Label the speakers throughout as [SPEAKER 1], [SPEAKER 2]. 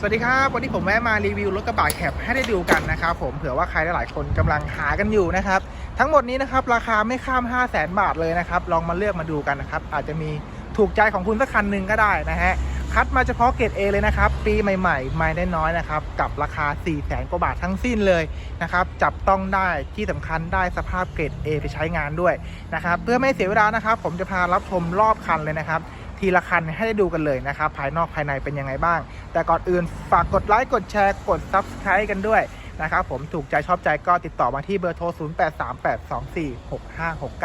[SPEAKER 1] สวัสดีครับ วันนี้ผมแวะมารีวิวรถกระบะแคปให้ได้ดูกันนะครับผมเผื่อว่าใครหลายๆคนกำลังหากันอยู่นะครับทั้งหมดนี้นะครับราคาไม่ข้าม 5 0 0แสนบาทเลยนะครับลองมาเลือกมาดูกันนะครับอาจจะมีถูกใจของคุณสักคันหนึ่งก็ได้นะฮะคัดมาเฉพาะเกรด A เลยนะครับปีใหม่ๆไม่ได้น้อยนะครับกับราคา 4 0 0แสนกว่าบาททั้งสิ้นเลยนะครับจับต้องได้ที่สำคัญได้สภาพเกรด A ไปใช้งานด้วยนะครับเพื่อไม่เสียเวลานะครับผมจะพารับชมรอบคันเลยนะครับ ทีละคันให้ได้ดูกันเลยนะครับภายนอกภายในเป็นยังไงบ้าง แต่ก่อนอื่นฝากกดไลค์กดแชร์กด Subscribe กันด้วยนะครับผมถูกใจชอบใจก็ติดต่อมาที่เบอร์โทร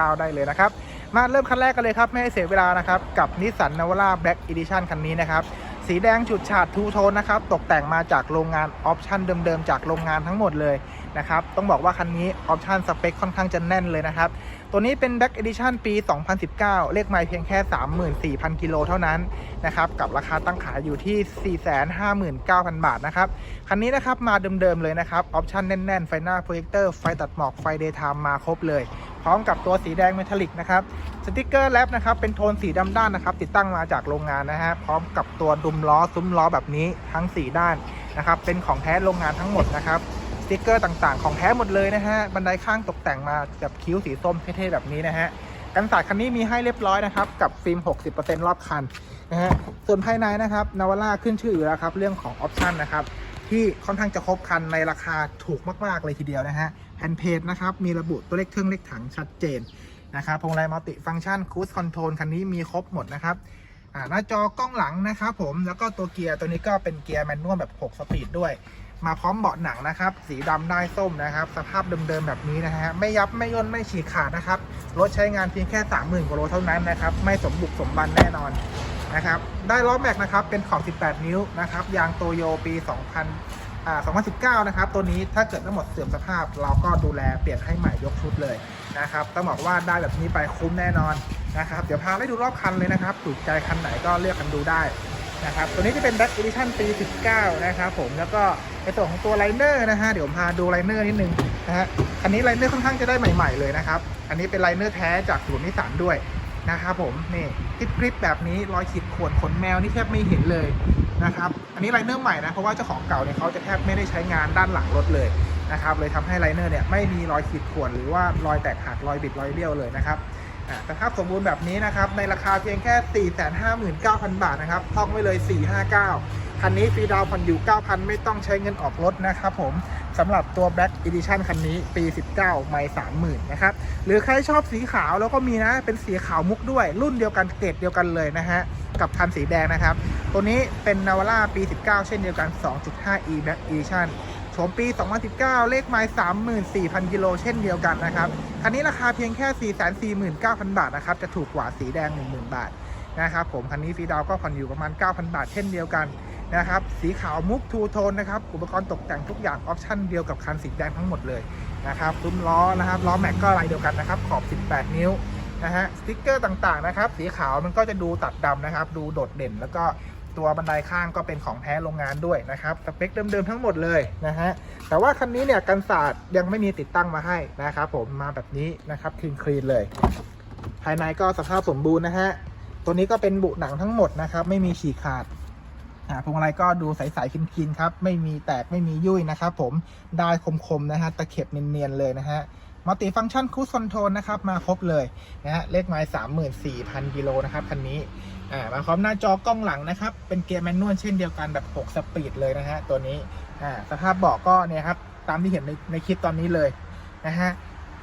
[SPEAKER 1] 0838246569 ได้เลยนะครับ มาเริ่มคันแรกกันเลยครับ ไม่ให้เสียเวลานะครับ กับนิสสันนาวาร่าแบล็กอีดิชันคันนี้นะครับ สีแดงฉูดฉาดทูโทนนะครับ ตกแต่งมาจากโรงงานออปชั่นเดิมๆ จากโรงงานทั้งหมดเลยนะครับ ต้องบอกว่าคันนี้ออปชั่นสเปคค่อนข้างจะแน่นเลยนะครับ ตัวนี้เป็น Back Edition ปี 2019 เลขไมล์เพียงแค่ 34,000 กิโลเท่านั้นนะครับ กับราคาตั้งขายอยู่ที่ 459,000 บาทนะครับ คันนี้นะครับมาเดิมๆเลยนะครับ ออปชั่นแน่นๆ ไฟหน้าโปรเจคเตอร์ ไฟตัดหมอก ไฟเดย์ไทม์มาครบเลย พร้อมกับตัวสีแดงเมทัลลิกนะครับ สติกเกอร์แรปนะครับ เป็นโทนสีดำด้านนะครับ ติดตั้งมาจากโรงงานนะฮะ พร้อมกับตัวดุมล้อซุ้มล้อแบบนี้ทั้ง 4 ด้านนะครับ เป็นของแท้โรงงานทั้งหมดนะครับ ติกเกอร์ต่างๆ ของแท้หมดเลยนะฮะ บันไดข้างตกแต่งมาแบบคิ้วสีส้มเท่ๆแบบนี้นะฮะ กันศาสตร์คันนี้มีให้เรียบร้อยนะครับ กับฟิล์ม 60%รอบคันนะฮะ ส่วนภายในนะครับนาวาร่าขึ้นชื่ออยู่แล้วครับ เรื่องของออปชันนะครับ ที่ค่อนข้างจะครบคันในราคาถูกมากๆเลยทีเดียวนะฮะแผ่นเพจนะครับ มีระบุตัวเลขเครื่องเลขถังชัดเจนนะครับพวงมาลัยมัลติฟังก์ชันคูสคอนโทรลคันนี้มีครบหมดนะครับหน้าจอกล้องหลังนะครับผมแล้วก็ตัวเกียร์ตัวนี้ก็เป็นเกียร์แมนนวลแบบ 6 สปีดด้วย มาพร้อมเบาะหนังนะครับ สีดำได้ส้มนะครับ สภาพเดิมๆแบบนี้นะฮะไม่ยับไม่ย่นไม่ฉีกขาดนะครับรถใช้งานเพียงแค่ 30,000กว่าโลเท่านั้นนะครับ ไม่สมบุกสมบันแน่นอนนะครับ ได้ล้อแม็กนะครับเป็นของ18 นิ้วนะครับยางโตโยปี 2000อ่า2019 นะครับ ตัวนี้ถ้าเกิดทั้งหมดเสื่อมสภาพ เราก็ดูแลเปลี่ยนให้ใหม่ยกชุดเลยนะครับต้องบอกว่าได้แบบนี้ไปคุ้มแน่นอนนะครับ เดี๋ยวพาไปดูรอบคันเลยนะครับถูกใจคันไหนก็เลือกกันดูได้ นะครับ ตัวนี้จะเป็น Black Edition ปี 19 นะครับผม แล้วก็ในส่วนของตัวไลเนอร์นะฮะ เดี๋ยวพาดูไลเนอร์นิดนึงนะฮะ อันนี้ไลเนอร์ค่อนข้างจะได้ใหม่ ๆเลยนะครับ อันนี้เป็นไลเนอร์แท้จากศูนย์นิสสันด้วยนะครับผม นี่กริบกริบแบบนี้รอยขีดข่วนขนแมวนี่แทบไม่เห็นเลยนะครับ อันนี้ไลเนอร์ใหม่นะ เพราะว่าเจ้าของเก่าเนี่ยเขาจะแทบไม่ได้ใช้งานด้านหลังรถเลยนะครับ เลยทำให้ไลเนอร์เนี่ยไม่มีรอยขีดข่วนหรือว่ารอยแตกหักรอยบิดรอยเบี้ยวเลยนะครับ สภาพสมบูรณ์แบบนี้นะครับ ในราคาเพียงแค่ 459,000 บาทนะครับท่องไว้เลย 459 คันนี้ฟรีดาวผ่อนอยู่ 9,000 ไม่ต้องใช้เงินออกรถนะครับผมสำหรับตัว Black Edition คันนี้ปี 19 ไม่ 30,000 นะครับ หรือใครชอบสีขาวแล้วก็มีนะ เป็นสีขาวมุกด้วย รุ่นเดียวกันเกรดเดียวกันเลยนะฮะ กับคันสีแดงนะครับ ตัวนี้เป็นนาวาร่าปี 19 เช่นเดียวกัน 2.5e Black Edition โฉมปี 2019 เลขไมล์34,000 กิโลเช่นเดียวกันนะครับ คันนี้ราคาเพียงแค่ 449,000 บาทนะครับ จะถูกกว่าสีแดง 10,000 บาทนะครับผม คันนี้ฟรีดาวก็ผ่อนอยู่ประมาณ 9,000 บาทเช่นเดียวกันนะครับ สีขาวมุกทูโทนนะครับ อุปกรณ์ตกแต่งทุกอย่างออปชั่นเดียวกับคันสีแดงทั้งหมดเลยนะครับซุ้มล้อนะครับ ล้อแม็กก็ลายเดียวกันนะครับ ขอบ 18 นิ้วนะฮะ สติ๊กเกอร์ต่างๆนะครับ สีขาวมันก็จะดูตัดดำนะครับ ดูโดดเด่นแล้วก็ ตัวบันไดข้างก็เป็นของแท้โรงงานด้วยนะครับสเปคเดิมๆทั้งหมดเลยนะฮะแต่ว่าคันนี้เนี่ยกันศาสตร์ยังไม่มีติดตั้งมาให้นะครับผมมาแบบนี้นะครับคลีนคลีนเลย ภายในก็สภาพสมบูรณ์นะฮะตัวนี้ก็เป็นบุหนังทั้งหมดนะครับไม่มีฉีกขาดอ่าพวงมาลัยก็ดูใสๆคลีนๆครับไม่มีแตกไม่มียุ่ยนะครับผมได้คมๆนะฮะตะเข็บเนียนๆเลยนะฮะ มัลติฟังก์ชันคูสคอนโทรลนะครับมาครบเลยนะฮะเลขไมล์34,000กิโลนะครับคันนี้อ่ามาพร้อมหน้าจอกล้องหลังนะครับ เป็นเกียร์แมนนวลเช่นเดียวกันแบบ6สปีดเลยนะฮะตัวนี้อ่าสภาพเบาะก็เนี่ยครับตามที่เห็นในในคลิปตอนนี้เลยนะฮะ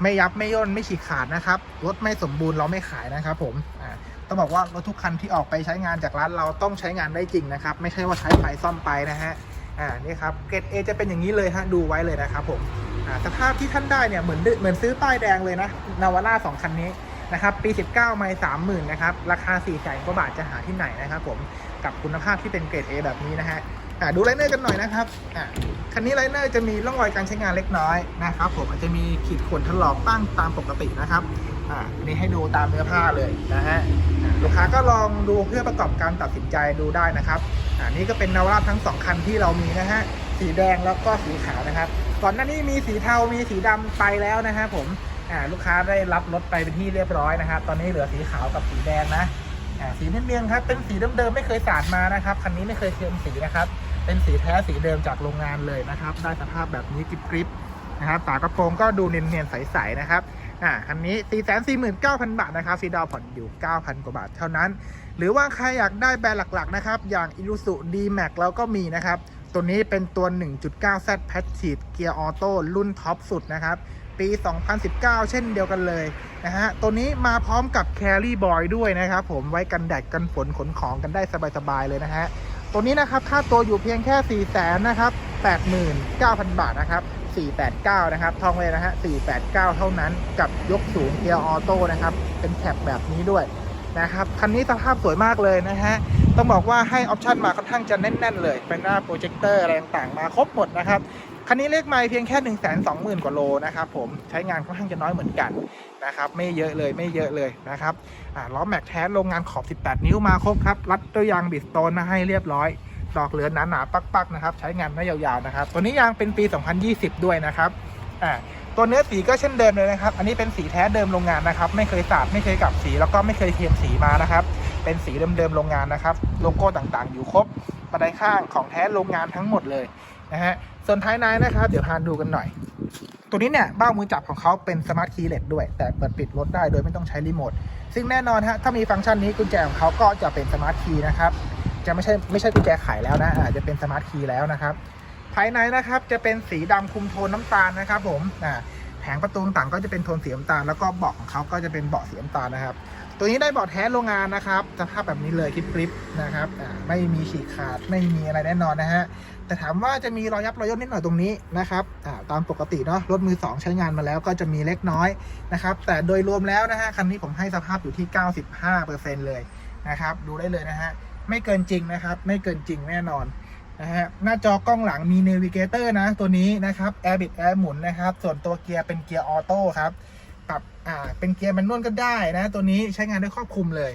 [SPEAKER 1] ไม่ยับไม่ย่นไม่ฉีกขาดนะครับรถไม่สมบูรณ์เราไม่ขายนะครับ ผมอ่าต้องบอกว่ารถทุกคันที่ออกไปใช้งานจากร้านเราต้องใช้งานได้จริงนะครับ ไม่ใช่ว่าใช้ไปซ่อมไปนะฮะ อ่านี่ครับเกรด A จะเป็นอย่างนี้เลยฮะดูไว้เลยนะครับผมอ่าสภาพที่ท่านได้เนี่ยเหมือนดืเหมือนซื้อป้ายแดงเลยนะนาวาร่าสองคันนี้นะครับปี 19 ไมล์30,000นะครับราคา4แสนกว่าบาทจะหาที่ไหนนะครับผมกับคุณภาพที่เป็นเกรด A แบบนี้นะฮะอ่าดูไลเนอร์กันหน่อยนะครับอ่าคันนี้ไลเนอร์จะมีร่องรอยการใช้งานเล็กน้อยนะครับผมอาจจะมีขีดข่วนถลอกบ้งตามปกตินะครับอ่านนี้ให้ดูตามเนื้อผ้าเลยนะฮะลูกค้าก็ลองดูเพื่อประกอบการตัดสินใจดูได้นะครับ อ่านี่ก็เป็นนาวาร่าทั้ง2คันที่เรามีนะฮะ สีแดงแล้วก็สีขาวนะครับ ก่อนหน้านี้มีสีเทา มีสีดำไปแล้วนะฮะผมอ่าลูกค้าได้รับรถไปเป็นที่เรียบร้อยนะครับ ตอนนี้เหลือสีขาวกับสีแดงนะอ่าสีเนียนๆครับ เป็นสีเดิมๆไม่เคยสาดมานะครับ คันนี้ไม่เคยเคืองสีนะครับ เป็นสีแท้สีเดิมจากโรงงานเลยนะครับ ได้สภาพแบบนี้กริบกริบนะครับ ฝากระโปรงก็ดูเนียนๆใสๆนะครับ อ่า คันนี้ 4 4 9 0 0 0 บาทนะครับฟรีดาวน์ผ่อนอยู่ 9,000 กว่าบาทเท่านั้น หรือว่าใครอยากได้แบรนด์หลักๆนะครับ อย่าง i l u s u D-Max เราก็มีนะครับ ตัวนี้เป็นตัว 1.9Z Passive Gear Auto รุ่นท็อปสุดนะครับ ปี 2019 เช่นเดียวกันเลยนะฮะ ตัวนี้มาพร้อมกับ Carry Boy ด้วยนะครับผม ไว้กันแดดกันฝนขนของกันได้สบายๆเลยนะฮะ ตัวนี้นะครับค่าตัวอยู่เพียงแค่4 0 0 0 0นะครับ 89,000 บาทนะครับ489 นะครับท่องเลยนะฮะ 489 เท่านั้นกับยกสูงเกียร์ออโต้นะครับ เป็นแคปแบบนี้ด้วย นะครับคันนี้สภาพสวยมากเลยนะฮะต้องบอกว่าให้ออปชันมาค่อนข้างจะแน่นๆเลยเป็นหน้าโปรเจคเตอร์อะไรต่างๆมาครบหมดนะครับคันนี้เลขไมล์เพียงแค่ 1 2 0 0 0 0 กว่าโลนะครับผมใช้งานค่อนข้างจะน้อยเหมือนกันนะครับไม่เยอะเลยไม่เยอะเลยนะครับล้อแม็กแท้โรงงานขอบ 18 นิ้วมาครบครับรัดตัวยางบิดโตนมาให้เรียบร้อยดอกเหลือหนาๆปักๆนะครับใช้งานได้ยาวๆนะครับตัวนี้ยางเป็นปี 2020 ด้วยนะครับอ่า ตัวเนื้อสีก็เช่นเดิมเลยนะครับ อันนี้เป็นสีแท้เดิมโรงงานนะครับ ไม่เคยสาดไม่เคยกลับสีแล้วก็ไม่เคยเทียมสีมานะครับ เป็นสีเดิมๆโรงงานนะครับ โลโก้ต่างๆ อยู่ครบบันไดข้างของแท้โรงงานทั้งหมดเลยนะฮะ ส่วนท้ายในนะครับ เดี๋ยวพาดูกันหน่อย ตัวนี้เนี่ยเบ้ามือจับของเขาเป็นสมาร์ทคีย์เลสด้วย แต่เปิดปิดรถได้โดยไม่ต้องใช้รีโมท ซึ่งแน่นอนฮะ ถ้ามีฟังก์ชันนี้กุญแจของเขาก็จะเป็นสมาร์ทคีย์นะครับ จะไม่ใช่ไม่ใช่กุญแจไขแล้วนะอาจจะเป็นสมาร์ทคีย์แล้วนะครับ ภายในนะครับจะเป็นสีดำคุมโทนน้ำตาลนะครับ ผมอ่าแผงประตูต่างก็จะเป็นโทนสีน้ำตาลแล้วก็เบาะของเขาก็จะเป็นเบาะสีน้ำตาลนะครับ ตัวนี้ได้เบาะแท้โรงงานนะครับสภาพแบบนี้เลยคลิปกริปนะครับอ่าไม่มีฉีกขาดไม่มีอะไรแน่นอนนะฮะแต่ถามว่าจะมีรอยยับรอยย่นนิดหน่อยตรงนี้นะครับอ่าตามปกติเนาะรถมือสองใช้งานมาแล้วก็จะมีเล็กน้อยนะครับ แต่โดยรวมแล้วนะฮะคันนี้ผมให้สภาพอยู่ที่ 95%เลยนะครับ ดูได้เลยนะฮะไม่เกินจริงนะครับ ไม่เกินจริงแน่นอน นะฮะหน้าจอกล้องหลังมีเนวิเกเตอร์นะตัวนี้นะครับแอร์บิดแอร์หมุนนะครับ ส่วนตัวเกียร์เป็นเกียร์ออโต้ครับปรับอ่าเป็นเกียร์แมนนวลก็ได้นะ ตัวนี้ใช้งานได้ครอบคลุมเลย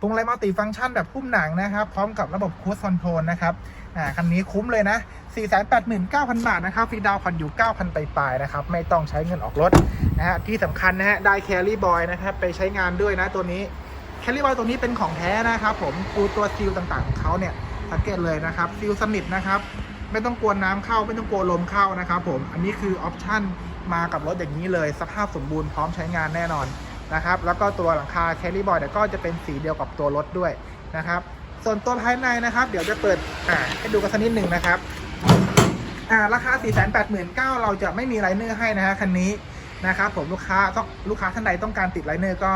[SPEAKER 1] ปรุงไรมัลติฟังก์ชันแบบพุ่มหนังนะครับ พร้อมกับระบบคูสคอนโทรลนะครับอ่าคันนี้คุ้มเลยนะ 489,000 บาทนะครับฟรีดาวผ่อนอยู่ 9,000ไปปลายๆนะครับ ไม่ต้องใช้เงินออกรถนะฮะที่สำคัญนะฮะได้แคลรี่บอยนะครับ ไปใช้งานด้วยนะตัวนี้แคลรี่บอยตัวนี้เป็นของแท้นะครับผมดูตัวซีลต่างๆของเขาเนี่ย สังเกตเลยนะครับซีลสนิทนะครับไม่ต้องกลัวน้ำเข้าไม่ต้องกลัวลมเข้านะครับผมอันนี้คือออปชั่นมากับรถอย่างนี้เลย สภาพสมบูรณ์พร้อมใช้งานแน่นอนนะครับแล้วก็ตัวหลังคาแคลรี่บอยเนี่ยก็จะเป็นสีเดียวกับตัวรถด้วยนะครับส่วนตัวภายในนะครับ เดี๋ยวจะเปิดให้ดูกันสักนิดหนึ่งนะครับอ่าราคา 489,000เราจะไม่มีไลเนอร์ให้นะฮะคันนี้นะครับผมลูกค้าต้องลูกค้าท่านใดต้องการติดไลเนอร์ก็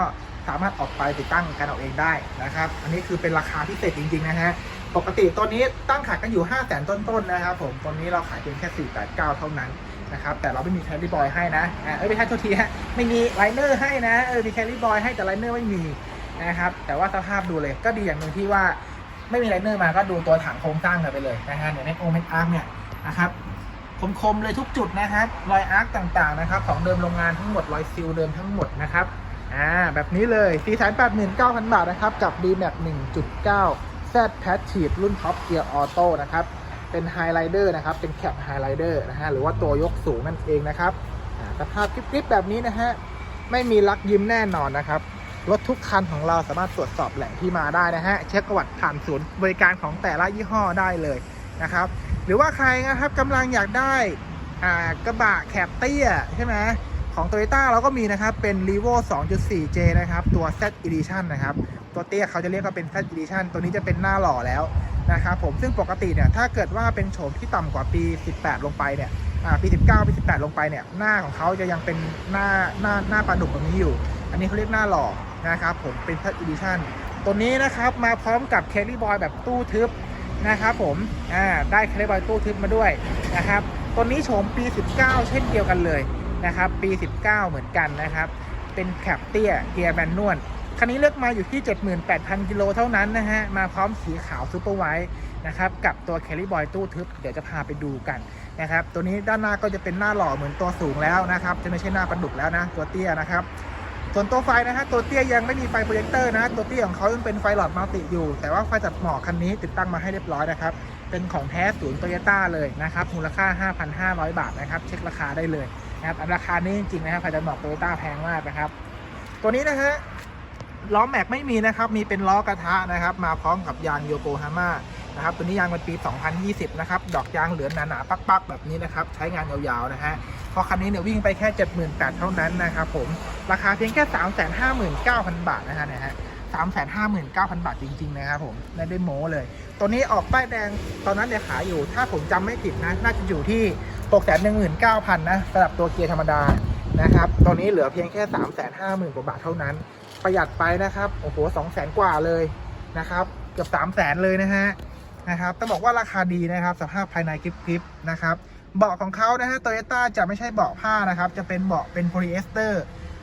[SPEAKER 1] สามารถออกไปติดตั้งกันเอาเองได้นะครับ อันนี้คือเป็นราคาพิเศษจริงๆนะฮะ ปกติตัวนี้ตั้งขายกันอยู่5 0 0 0 0 0 ต้นๆนะครับผมตัวนี้เราขายเพียงแค่ 489 เท่านั้นนะครับแต่เราไม่มีแคลรี่บอยให้นะอ่าเอ้ยไม่ใช่โทษทีฮะไม่มีไลเนอร์ให้นะเออมีแคลรี่บอยให้แต่ไลเนอร์ไม่มีนะครับแต่ว่าสภาพดูเลยก็ดีอย่างหนึ่งที่ว่าไม่มีไลเนอร์มาก็ดูตัวถังโครงสร้างกันไปเลยนะฮะเนี่ยในโอเมนอาร์เนี่ยนะครับคมๆเลยทุกจุดนะครับรอยอาร์คต่างๆนะครับของเดิมโรงงานทั้งหมดรอยซิลเดิมทั้งหมดนะครับอ่าแบบนี้เลย489,000 บาทนะครับกับ D-Max 1.9 Z Passive รุ่นท็อปเกียร์ออโต้นะครับ เป็นไฮไลเดอร์นะครับ เป็นแคปไฮไลเดอร์นะฮะ หรือว่าตัวยกสูงนั่นเองนะครับสภาพกริบๆแบบนี้นะฮะ ไม่มีลักยิ้มแน่นอนนะครับ รถทุกคันของเราสามารถตรวจสอบแหล่งที่มาได้นะฮะ เช็คประวัติผ่านศูนย์บริการของแต่ละยี่ห้อได้เลยนะครับ หรือว่าใครนะครับกำลังอยากได้กระบะแคบเตี้ยใช่ไหมของ Toyota เราก็มีนะครับ เป็น r e v o 2.4J นะครับ ตัว Z Edition นะครับ ตัวเตี้ยเขาจะเรียกว่าเป็น Z Edition ตัวนี้จะเป็นหน้าหล่อแล้วนะครับผมซึ่งปกติเนี่ยถ้าเกิดว่าเป็นโฉมที่ต่ำกว่าปี 18 ลงไปเนี่ยอ่าปี 19 ปี 18 ลงไปเนี่ยหน้าของเขาจะยังเป็นหน้าหน้าหน้าปลาดุกแบบนี้อยู่ อันนี้เขาเรียกหน้าหล่อนะครับผมเป็น Z Edition ตัวนี้นะครับมาพร้อมกับ c a r r y Boy แบบตู้ทึบนะครับผมอ่าได้คาลิบอยตู้ทึบมาด้วยนะครับตัวนี้โฉมปี 19 เช่นเดียวกันเลยนะครับปี 19 เหมือนกันนะครับ เป็นแคปเตี้ยเกียร์แมนนวล คันนี้เลือกมาอยู่ที่ 78,000 กิโลเท่านั้นนะฮะ มาพร้อมสีขาวซูเปอร์ไวท์นะครับ กับตัวแคลิบอยตู้ทึบ เดี๋ยวจะพาไปดูกันนะครับ ตัวนี้ด้านหน้าก็จะเป็นหน้าหล่อเหมือนตัวสูงแล้วนะครับ จะไม่ใช่หน้าประดุกแล้วนะ ตัวเตี้ยนะครับ ส่วนตัวไฟนะฮะ ตัวเตี้ยยังไม่มีไฟโปรเจคเตอร์นะ ตัวเตี้ยของเขายังเป็นไฟหลอดมัลติอยู่ แต่ว่าไฟจัดหมอกคันนี้ติดตั้งมาให้เรียบร้อยนะครับ เป็นของแท้ศูนย์โตโยต้าเลยนะครับ มูลค่า 5,500 บาทนะครับ เช็คราคาได้เลยนะครับอันราคานี้จริงๆนะครับไฟจัดหมอกโตโยต้าแพงมากนะครับ ตัวนี้นะฮะ ล้อแม็กไม่มีนะครับ มีเป็นล้อกระทะนะครับ มาพร้อมกับยางโยโกฮาม่านะครับตัวนี้ยางเป็นปี 2020 นะครับ ดอกยางเหลือหนาๆปักๆ แบบนี้นะครับ ใช้งานยาวๆ นะฮะ เพราะคันนี้เนี่ยวิ่งไปแค่ 78,000 เท่านั้นนะครับผม ราคาเพียงแค่ 359,000 บาทนะฮะนี่ยฮะ359,000 บาทจริง ๆ นะครับผมไม่ได้โม้เลย ตัวนี้ออกป้ายแดงตอนนั้นเนี่ยขายอยู่ ถ้าผมจำไม่ผิดนะ น่าจะอยู่ที่ 619,000 นะสำหรับตัวเกียร์ธรรมดานะครับ ตอนนี้เหลือเพียงแค่ 350,000 กว่าบาทเท่านั้น ประหยัดไปนะครับโอ้โห200,000กว่าเลยนะครับเกือบ300,000เลยนะฮะนะครับต้องบอกว่าราคาดีนะครับสภาพภายในกริบๆนะครับเบาะของเขานะฮะโตโยต้าจะไม่ใช่เบาะผ้านะครับ จะเป็นเบาะเป็นโพลีเอสเตอร์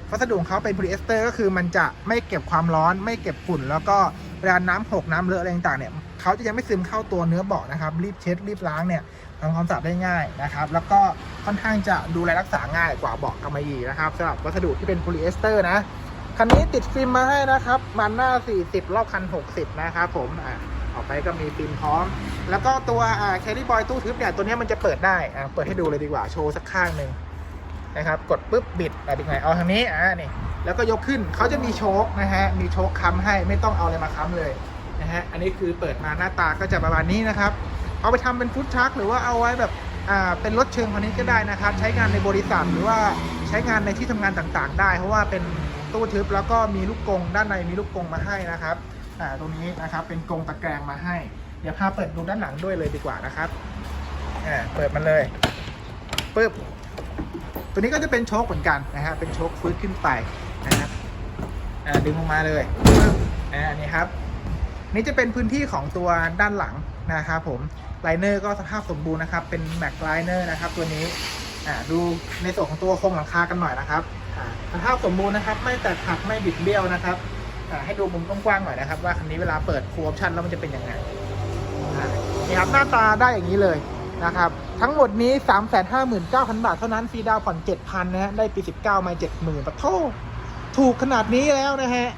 [SPEAKER 1] วัสดุของเขาเป็นโพลีเอสเตอร์ก็คือมันจะไม่เก็บความร้อน ไม่เก็บฝุ่น แล้วก็เวลาน้ำหกน้ำเลอะอะไรต่างๆเนี่ยเขาจะยังไม่ซึมเข้าตัวเนื้อเบาะนะครับ รีบเช็ดรีบล้างเนี่ยทำความสะอาดได้ง่ายนะครับ แล้วก็ค่อนข้างจะดูแลรักษาง่ายกว่าเบาะกำมะหยี่นะครับสำหรับวัสดุที่เป็นโพลีเอสเตอร์นะ คันนี้ติดฟิล์มมาให้นะครับ มันหน้า 40 รอบคัน 60 นะครับผมอ่าออกไปก็มีฟิล์มพร้อม แล้วก็ตัวอ่าแคริบอยตู้ทึบเนี่ยตัวนี้มันจะเปิดได้อ่าเปิดให้ดูเลยดีกว่าโชว์สักข้างหนึ่งนะครับ กดปุ๊บบิดอะบิดไหนเอาทางนี้อ่านี่แล้วก็ยกขึ้นเขาจะมีโชคนะฮะมีโชคค้ำให้ไม่ต้องเอาอะไรมาค้ำเลยนะฮะอันนี้คือเปิดมาหน้าตาก็จะประมาณนี้นะครับ เอาไปทำเป็นฟุตทรัคหรือว่าเอาไว้แบบอ่าเป็นรถเชิงพาณิชย์ก็ได้นะครับ ใช้งานในบริษัทหรือว่าใช้งานในที่ทำงานต่างๆ ได้ เพราะว่าเป็น ตู้ทึบแล้วก็มีลูกกงด้านในมีลูกกงมาให้นะครับอ่าตรงนี้นะครับเป็นกงตะแกรงมาให้ เดี๋ยวพาเปิดดูด้านหลังด้วยเลยดีกว่านะครับอ่าเปิดมันเลยปึ๊บตัวนี้ก็จะเป็นโชคเหมือนกันนะฮะเป็นโชคฟื้นขึ้นไปนะครับอ่าดึงลงมาเลยปึ๊บอ่านี่ครับ นี่จะเป็นพื้นที่ของตัวด้านหลังนะครับผมไลเนอร์ก็สภาพสมบูรณ์นะครับ เป็นแม็กไลเนอร์นะครับ ตัวนี้อ่าดูในส่วนของตัวโครงหลังคากันหน่อยนะครับ สภาพสมบูรณ์นะครับ ไม่แตกหักไม่บิดเบี้ยวนะครับให้ดูมุมกว้างๆหน่อยนะครับ ว่าคันนี้เวลาเปิดฟูลออปชันแล้วมันจะเป็นยังไงนี่ครับหน้าตาได้อย่างนี้เลยนะครับ ทั้งหมดนี้ 359,000 บาทเท่านั้นฟรีดาวน์ผ่อน 7,000 นะฮะ ได้ปี 19 มา70,000ปะโทถูกขนาดนี้แล้วนะฮะ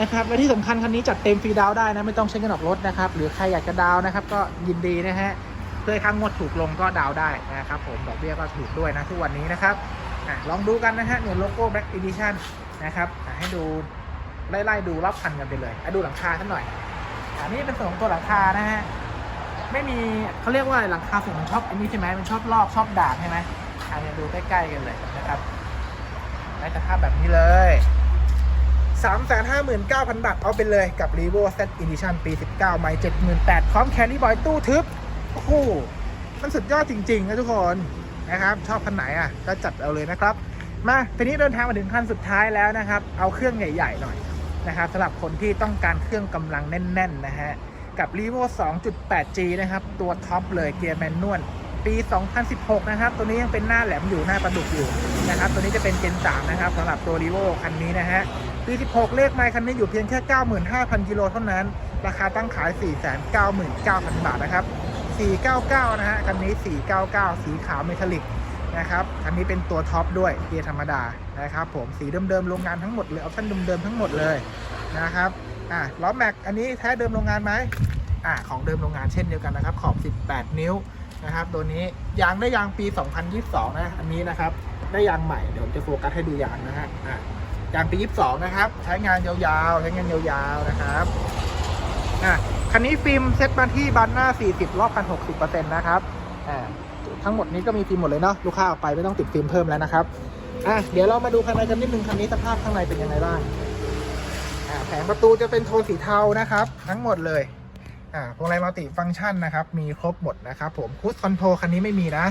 [SPEAKER 1] นะครับและที่สำคัญคันนี้จัดเต็มฟรีดาวน์ได้นะ ไม่ต้องใช้เงินออกรถนะครับ หรือใครอยากจะดาวน์นะครับ ก็ยินดีนะฮะเพื่อให้ค่างวดถูกลงก็ดาวน์ได้นะครับผมดอกเบี้ยก็ถูกด้วยนะทุกวันนี้นะครับ อะลองดูกันนะฮะเนี่ยโลโก้ Black Edition นะครับให้ดูไล่ๆดูรอบคันกันไปเลยอดูหลังคาสักหน่อยอันนี้เป็นส่วนของตัวหลังคานะฮะไม่มีเขาเรียกว่าอะไรหลังคาส่วนมันชอบอันนี้ใช่ไหมมันชอบลอกชอบด่างใช่ไหมอันนี้ดูใกล้ๆกันเลยนะครับได้สภาพแบบนี้เลย359,000 บาท เอาไปเลยกับ r e v o Z Edition ปี 19ไมล์78,000พร้อมแครี่บอยตู้ทึบ โอ้โห มันสุดยอดจริงๆนะทุกคนนะครับ ชอบคันไหนอะก็จัดเอาเลยนะครับ มาทีนี้เดินทางมาถึงคันสุดท้ายแล้วนะครับ เอาเครื่องใหญ่ๆหน่อยนะครับสำหรับคนที่ต้องการเครื่องกำลังแน่น ๆ นะฮะ กับ r e v o 2.8G นะครับ ตัวท็อปเลยเกียร์แมนนวลปี 2016 นะครับ ตัวนี้ยังเป็นหน้าแหลมอยู่หน้าประดุกอยู่นะครับ ตัวนี้จะเป็นเจน3นะครับสำหรับตัว r e v o คันนี้นะฮะ ปี 16 เลขไมล์คันนี้อยู่เพียงแค่ 95,000 กิโลเท่านั้น ราคาตั้งขาย 499,000 บาทนะครับ 499 นะฮะ คันนี้ 499 สีขาวเมทัลลิกนะครับ อันนี้เป็นตัวท็อปด้วยเกียร์ธรรมดานะครับผม สีเดิมๆ โรงงานทั้งหมดเลย ออปชั่นเดิมๆ ทั้งหมดเลยนะครับ อะล้อแม็ก อันนี้แท้เดิมโรงงานไหมอะของเดิมโรงงานเช่นเดียวกันนะครับ ขอบ 18 นิ้วนะครับ ตัวนี้ยางได้ยางปี 2022 นะ อันนี้นะครับ ได้ยางใหม่ เดี๋ยวผมจะโฟกัสให้ดูยางนะฮะ อะยางปี 22 นะครับ ใช้งานยาวๆ ใช้งานยาวๆ นะครับ อะ คันนี้ฟิล์มเซ็ตมาที่บันหน้า 40 รอบคัน60%นะครับอ่าทั้งหมดนี้ก็มีฟิล์มหมดเลยเนาะลูกค้าออกไปไม่ต้องติดฟิล์มเพิ่มแล้วนะครับอะเดี๋ยวเรามาดูคันในกันนิดนึงคันนี้สภาพข้างในเป็นยังไงบ้างอ่าแผงประตูจะเป็นโทนสีเทานะครับ ทั้งหมดเลยอ่าพวงมาลัยมัลติฟังก์ชันนะครับ มีครบหมดนะครับ ผมคูสคอนโทรคันนี้ไม่มีนะ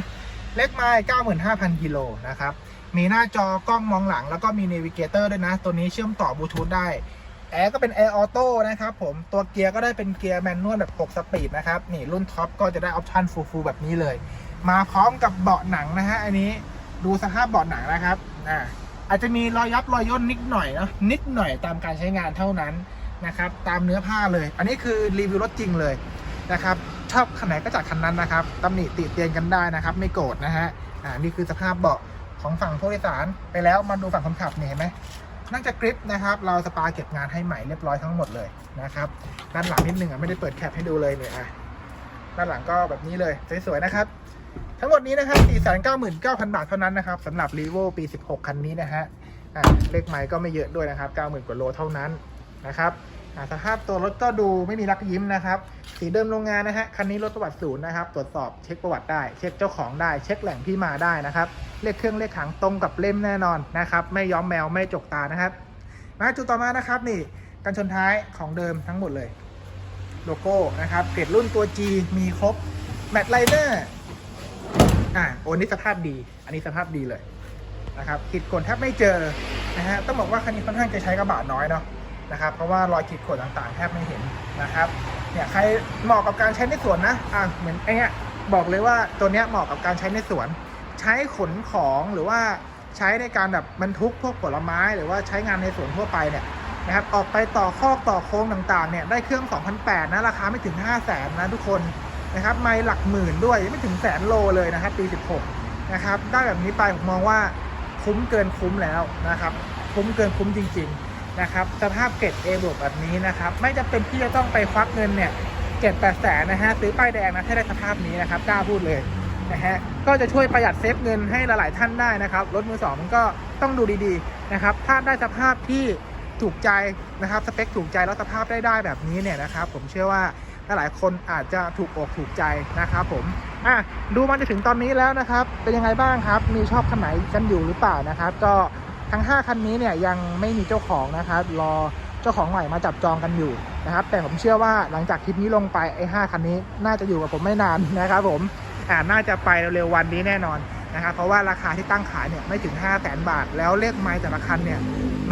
[SPEAKER 1] เล็กไม้95,000 กิโลนะครับ มีหน้าจอกล้องมองหลัง แล้วก็มีเนวิเกเตอร์ด้วยนะ ตัวนี้เชื่อมต่อบลูทูธได้ แอร์ก็เป็นแอร์ออโต้นะครับผมตัวเกียร์ก็ได้เป็นเกียร์แมนนวลแบบ6สปีดนะครับนี่รุ่นท็อปก็จะได้ออปชั่นฟูลๆแบบนี้เลย มาพร้อมกับเบาะหนังนะฮะอันนี้ดูสภาพเบาะหนังนะครับอ่าอาจจะมีรอยยับรอยย่นนิดหน่อยนะนิดหน่อยตามการใช้งานเท่านั้นนะครับตามเนื้อผ้าเลย อันนี้คือรีวิวรถจริงเลยนะครับชอบคันไหนก็จัดคันนั้นนะครับตำหนิติเตียนกันได้นะครับ ไม่โกรธนะฮะอ่านี่คือสภาพเบาะของฝั่งผู้โดยสารไปแล้วมาดูฝั่งคนขับเนี่ยเห็นไหม นั่งจะกริปนะครับ เราสปาเก็บงานให้ใหม่เรียบร้อยทั้งหมดเลยนะครับ ด้านหลังนิดนึงอะไม่ได้เปิดแคปให้ดูเลยเนี่ยอะด้านหลังก็แบบนี้เลยสวยๆนะครับ ทั้งหมดนี้นะครับ 499,000 บาทเท่านั้นนะครับสำหรับ r ีโวปี 16 คันนี้นะฮะอ่าเลขไม้ก็ไม่เยอะด้วยนะครับ 90,000 กว่าโลเท่านั้นนะครับ สภาพตัวรถก็ดูไม่มีรักยิ้มนะครับ สีเดิมโรงงานนะฮะ คันนี้รถประวัติศูนย์นะครับ ตรวจสอบเช็คประวัติได้ เช็คเจ้าของได้ เช็คแหล่งที่มาได้นะครับ เลขเครื่องเลขขังตรงกับเล่มแน่นอนนะครับ ไม่ย้อมแมวไม่จกตานะครับ มาจุดต่อมานะครับนี่กันชนท้ายของเดิมทั้งหมดเลย โลโก้นะครับ เกรดรุ่นตัว G มีครบ แมตไลเนอร์ อ่าโอ้นี่สภาพดี อันนี้สภาพดีเลยนะครับขีดข่วนแทบไม่เจอนะฮะ ต้องบอกว่าคันนี้ค่อนข้างจะใช้กระบะน้อยเนาะ นะครับ เพราะว่ารอยขีดข่วนต่างๆ แทบไม่เห็นนะครับเนี่ยใครเหมาะกับการใช้ในสวนนะอะเหมือนไอ้เนี้ยบอกเลยว่าตัวเนี้ยเหมาะกับการใช้ในสวน ใช้ขนของหรือว่าใช้ในการแบบบรรทุกพวกผลไม้ หรือว่าใช้งานในสวนทั่วไปเนี่ยนะครับออกไปต่อคอกต่อโค้งต่างๆเนี่ยได้เครื่อง 2,008 นะราคาไม่ถึง 5 0 0แสนนะทุกคนนะครับไม่หลักหมื่นด้วยยังไม่ถึงแสนโลเลยนะครับปี 16 นะครับได้แบบนี้ไปผมมองว่าคุ้มเกินคุ้มแล้วนะครับ คุ้มเกินคุ้มจริง ๆ นะครับสภาพเกรด A บวกแบบนี้นะครับไม่จำเป็นที่จะต้องไปควักเงินเนี่ยเจ็ดแปดแสนนะฮะซื้อป้ายแดงนะถ้าได้สภาพนี้นะครับกล้าพูดเลยนะฮะก็จะช่วยประหยัดเซฟเงินให้หลายๆท่านได้นะครับรถมือสองมันก็ต้องดูดีๆนะครับถ้าได้สภาพที่ถูกใจนะครับสเปคถูกใจแล้วสภาพได้ได้แบบนี้เนี่ยนะครับผมเชื่อว่าหลายคนอาจจะถูกอกถูกใจนะครับผมอะดูมาจนถึงตอนนี้แล้วนะครับ เป็นยังไงบ้างครับ มีชอบคันไหนกันอยู่หรือเปล่านะครับ ก็ ทั้ง 5 คันนี้เนี่ยยังไม่มีเจ้าของนะครับรอเจ้าของใหม่มาจับจองกันอยู่นะครับ แต่ผมเชื่อว่าหลังจากคลิปนี้ลงไปไอ้ห้าคันนี้น่าจะอยู่กับผมไม่นานนะครับผมอ่าน่าจะไปเร็วๆวันนี้แน่นอนนะครับเพราะว่าราคาที่ตั้งขายเนี่ยไม่ถึง 5 0 0แสนบาท แล้วเลขไม้แต่ละคันเนี่ย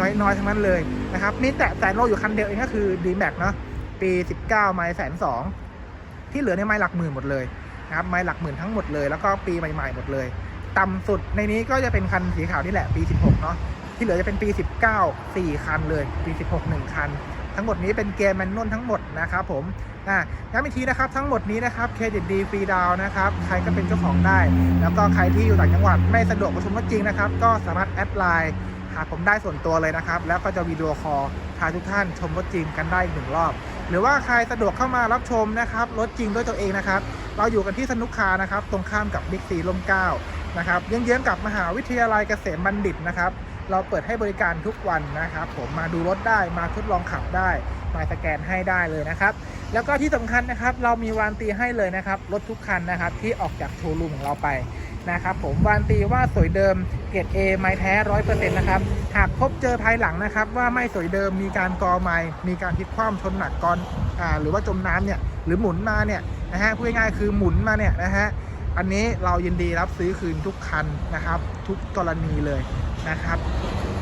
[SPEAKER 1] น้อยๆทั้งนั้นเลยนะครับนี่แต่แสนโลอยู่คันเดียวเองก็คือ d m a x เนาะปี 19 ไม้แสนสองที่เหลือในไม้หลักหมื่นหมดเลยนะครับไม้หลักหมื่นทั้งหมดเลย แล้วก็ปีใหม่ๆหมดเลย ต่ำสุดในนี้ก็จะเป็นคันสีขาวนี่แหละปี 16 เนาะที่เหลือจะเป็นปี 19 4 คันเลย ปี 16 1 คัน ทั้งหมดนี้เป็นเกมแมนนวลทั้งหมดนะครับผมอะย้ำอีกทีนะครับ ทั้งหมดนี้นะครับเครดิตดีฟรีดาวนะครับ ใครก็เป็นเจ้าของได้ แล้วก็ใครที่อยู่ต่างจังหวัดไม่สะดวกมาชมรถจริงนะครับ ก็สามารถแอดไลน์หาผมได้ส่วนตัวเลยนะครับ แล้วก็จะวิดีโอคอลพาทุกท่านชมรถจริงกันได้อีกหนึ่งรอบ หรือว่าใครสะดวกเข้ามารับชมนะครับรถจริงด้วยตัวเองนะครับ เราอยู่กันที่สนุกคานะครับ ตรงข้ามกับบิ๊กซีลมเก้า นะครับเยื้องๆกับมหาวิทยาลัยเกษมบัณฑิตนะครับ เราเปิดให้บริการทุกวันนะครับ ผมมาดูรถได้มาทดลองขับได้มาสแกนให้ได้เลยนะครับ แล้วก็ที่สำคัญนะครับ เรามีวารันตีให้เลยนะครับรถทุกคันนะครับ ที่ออกจากโชว์รูมของเราไปนะครับ ผมวารันตีว่าสวยเดิมเกรด A ไม้แท้ร้อยเปอร์เซ็นต์นะครับหากพบเจอภายหลังนะครับ ว่าไม่สวยเดิมมีการกอไม้มีการพลิกคว่ำชนหนักกรอ่าหรือว่าจมน้ำเนี่ยหรือหมุนมาเนี่ยนะฮะพูดง่ายๆคือหมุนมาเนี่ยนะฮะ อันนี้เรายินดีรับซื้อคืนทุกคันนะครับ ทุกกรณีเลยนะครับ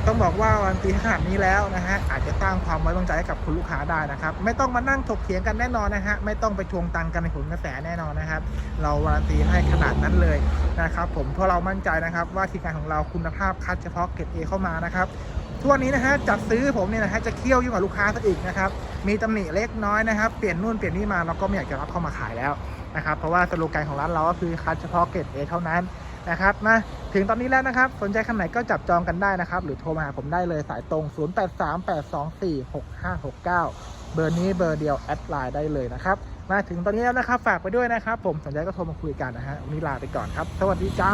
[SPEAKER 1] ต้องบอกว่าวันตีขนาดนี้แล้วนะฮะอาจจะสร้างความไว้วางใจให้กับคุณลูกค้าได้นะครับ ไม่ต้องมานั่งถกเถียงกันแน่นอนนะฮะไม่ต้องไปทวงตังค์กันในผลกระแสแน่นอนนะครับ เราวารันตีให้ขนาดนั้นเลยนะครับ ผมเพราะเรามั่นใจนะครับ ว่าทีมงานของเราคุณภาพคัดเฉพาะเกรดเอเข้ามานะครับทุกวันนี้นะฮะจัดซื้อผมเนี่ยนะฮะจะเคี่ยวยิ่งกว่าลูกค้าซะอีกนะครับมีตำหนิเล็กน้อยนะครับ เปลี่ยนนู่นเปลี่ยนนี่มาเราก็ไม่อยากจะรับเข้ามาขายแล้ว นะครับ เพราะว่าสโลแกนของร้านเราก็คือคัดเฉพาะเกรดเอเท่านั้นนะครับมาถึงตอนนี้แล้วนะครับ สนใจคันไหนก็จับจองกันได้นะครับ หรือโทรมาหาผมได้เลยสายตรง 0838246569 เบอร์นี้เบอร์เดียวแอดไลน์ได้เลยนะครับ มาถึงตอนนี้แล้วนะครับ ฝากไปด้วยนะครับ ผมสนใจก็โทรมาคุยกันนะฮะวันนี้ลาไปก่อนครับ สวัสดีจ้า